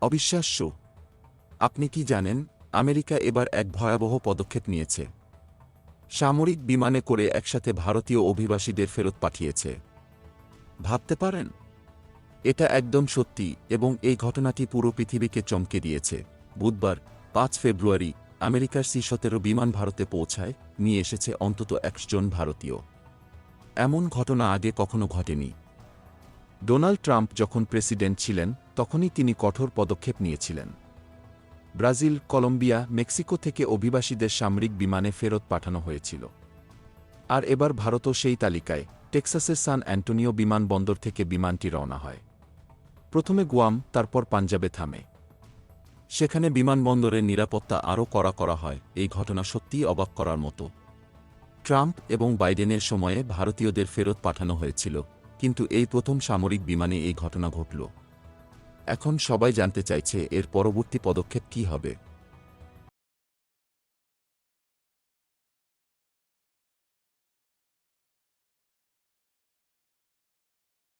অবিশ্বাস্য। আপনি কি জানেন, আমেরিকা এবার এক ভয়াবহ পদক্ষেপ নিয়েছে। সামরিক বিমানে করে একসাথে ভারতীয় অভিবাসীদের ফেরত পাঠিয়েছে। ভাবতে পারেন? এটা একদম সত্যি এবং এই ঘটনাটি পুরো পৃথিবীকে চমকে দিয়েছে। বুধবার, পাঁচ ফেব্রুয়ারি, আমেরিকার সি সতেরো বিমান ভারতে পৌঁছায়, নিয়ে এসেছে অন্তত একজন ভারতীয়। এমন ঘটনা আগে কখনো ঘটেনি। ডোনাল্ড ট্রাম্প যখন প্রেসিডেন্ট ছিলেন তখনই তিনি কঠোর পদক্ষেপ নিয়েছিলেন। ব্রাজিল, কলম্বিয়া, মেক্সিকো থেকে অভিবাসীদের সামরিক বিমানে ফেরত পাঠানো হয়েছিল। আর এবার ভারতও সেই তালিকায়, টেক্সাসের সান অ্যান্টোনিও বিমানবন্দর থেকে বিমানটি রওনা হয়। প্রথমে গুয়াম, তারপর পাঞ্জাবে থামে। সেখানে বিমানবন্দরের নিরাপত্তা আরও কড়া করা হয়, এই ঘটনা সত্যিই অবাক করার মতো। ট্রাম্প এবং বাইডেনের সময়ে ভারতীয়দের ফেরত পাঠানো হয়েছিল, কিন্তু এই প্রথম সামরিক বিমানে এই ঘটনা ঘটল। এখন সবাই জানতে চাইছে এর পরবর্তী পদক্ষেপ কী হবে।